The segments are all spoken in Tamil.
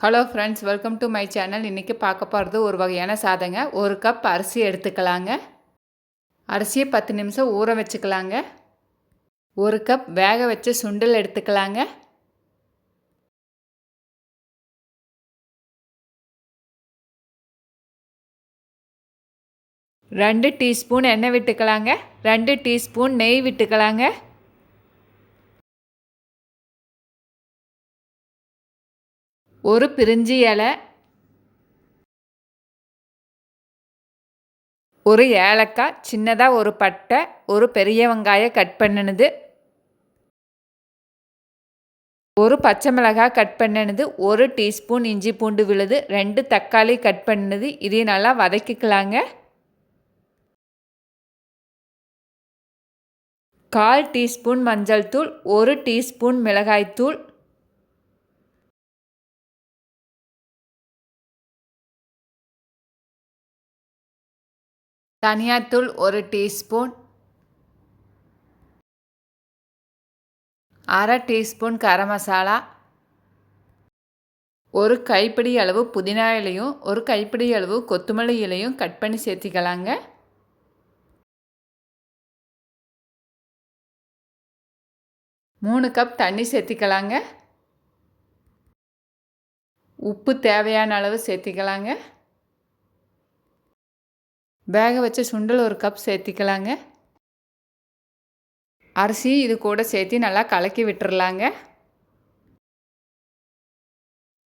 Hello friends welcome to my channel இன்றைக்கி பார்க்க போகிறது ஒரு வகையான சாதங்க. ஒரு கப் அரிசி எடுத்துக்கலாங்க. அரிசியை பத்து நிமிஷம் ஊற வச்சுக்கலாங்க. ஒரு கப் வேக வச்ச சுண்டல் எடுத்துக்கலாங்க. ரெண்டு டீஸ்பூன் எண்ணெய் விட்டுக்கலாங்க. ரெண்டு டீஸ்பூன் நெய் விட்டுக்கலாங்க. ஒரு பிரிஞ்சி இலை ஒரு ஏலக்காய் சின்னதாக ஒரு பட்டை ஒரு பெரிய வெங்காயம் கட் பண்ணினது ஒரு பச்சை மிளகாய் கட் பண்ணினது ஒரு டீஸ்பூன் இஞ்சி பூண்டு விழுது ரெண்டு தக்காளி கட் பண்ணினது இதையும் நல்லா வதக்கிக்கலாங்க. கால் டீஸ்பூன் மஞ்சள் தூள் ஒரு டீஸ்பூன் மிளகாய்த்தூள் தனியாத்தூள் ஒரு டீஸ்பூன். அரை டீஸ்பூன் கரம் மசாலா. ஒரு கைப்பிடி அளவு புதினா இலையும் ஒரு கைப்பிடி அளவு கொத்தமல்லி இலையும் கட் பண்ணி சேர்த்திக்கலாங்க. மூணு கப் தண்ணி சேர்த்திக்கலாங்க. உப்பு தேவையான அளவு சேர்த்திக்கலாங்க. வேக வச்ச சுண்டல் ஒரு கப் சேர்த்திக்கலாங்க. அரிசி இது கூட சேர்த்து நல்லா கலக்கி விட்டுறலாங்க.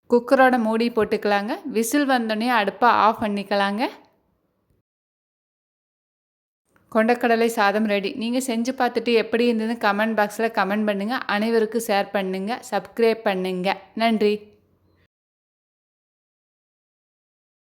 குக்கரோட மூடி போட்டுக்கலாங்க. விசில் வந்தோடனே அடுப்பை ஆஃப் பண்ணிக்கலாங்க. கொண்டக்கடலை சாதம் ரெடி. நீங்கள் செஞ்சு பார்த்துட்டு எப்படி இருந்ததுன்னு கமெண்ட் பாக்ஸில் கமெண்ட் பண்ணுங்கள் அனைவருக்கும் ஷேர் பண்ணுங்கள் சப்ஸ்கிரைப் பண்ணுங்கள் நன்றி.